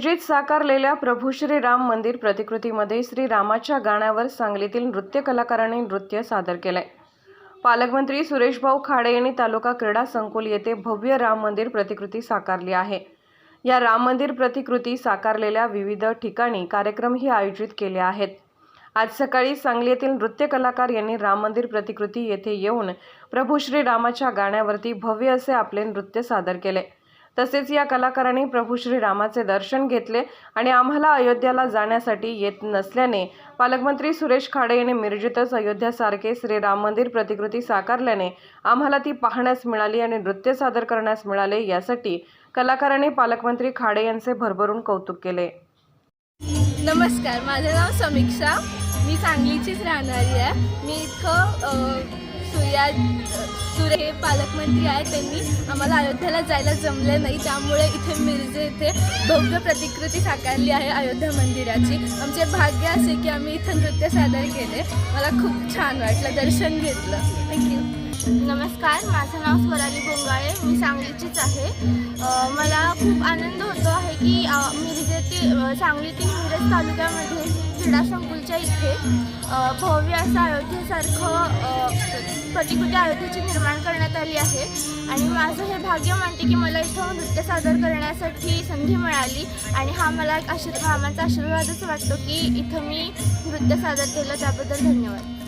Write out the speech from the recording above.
मिरजेत साकारलेल्या प्रभू श्री राम मंदिर प्रतिकृतीमध्ये श्रीरामाच्या गाण्यावर सांगलीतील नृत्य कलाकारांनी नृत्य सादर केलंय. पालकमंत्री सुरेशभाऊ खाडे यांनी तालुका क्रीडा संकुल येथे भव्य राम मंदिर प्रतिकृती साकारली आहे. या राम मंदिर प्रतिकृती साकारलेल्या विविध ठिकाणी कार्यक्रमही आयोजित केले आहेत. आज सकाळी सांगली येथील नृत्य कलाकार यांनी राम मंदिर प्रतिकृती येथे येऊन प्रभू श्री रामाच्या गाण्यावरती भव्य असे आपले नृत्य सादर केले. तसेच या कलाकारांनी प्रभू श्रीरामाचे दर्शन घेतले आणि आम्हाला अयोध्याला जाण्यासाठी येत नसल्याने पालकमंत्री सुरेश खाडे यांनी मिरजेतच अयोध्यासारखे श्रीराम मंदिर प्रतिकृती साकारल्याने आम्हाला ती पाहण्यास मिळाली आणि नृत्य सादर करण्यास मिळाले यासाठी कलाकारांनी पालकमंत्री खाडे यांचे भरभरून कौतुक केले. नमस्कार माझं नाव समीक्षा. मी सांगलीचीच राहणारी आहे. मी इथं अ, सुरे हे पालकमंत्री आहेत. त्यांनी आम्हाला अयोध्याला जायला जमले नाही. त्यामुळे इथे मिरजे इथे भव्य प्रतिकृती साकारली आहे अयोध्या मंदिराची. आमचे भाग्य असे की आम्ही इथं नृत्य सादर केले. मला खूप छान वाटलं दर्शन घेतलं. थँक्यू नमस्कार माझं नाव स्वराली गोंगाळे मी सांगलीचीच आहे. मला खूप आनंद होतो आहे की मिरजेतील सांगलीतील मिरज तालुक्यामध्ये क्रीडा संकुलच्या इथे भव्य असं अयोध्येसारखं प्रतिकृती अयोध्येची निर्माण करण्यात आली आहे. आणि माझं हे भाग्य मानते की मला इथं नृत्य सादर करण्यासाठी संधी मिळाली. आणि हा मला एक आशीर्वाद मामाचा आशीर्वादच वाटतो की इथं मी नृत्य सादर केलं. त्याबद्दल धन्यवाद.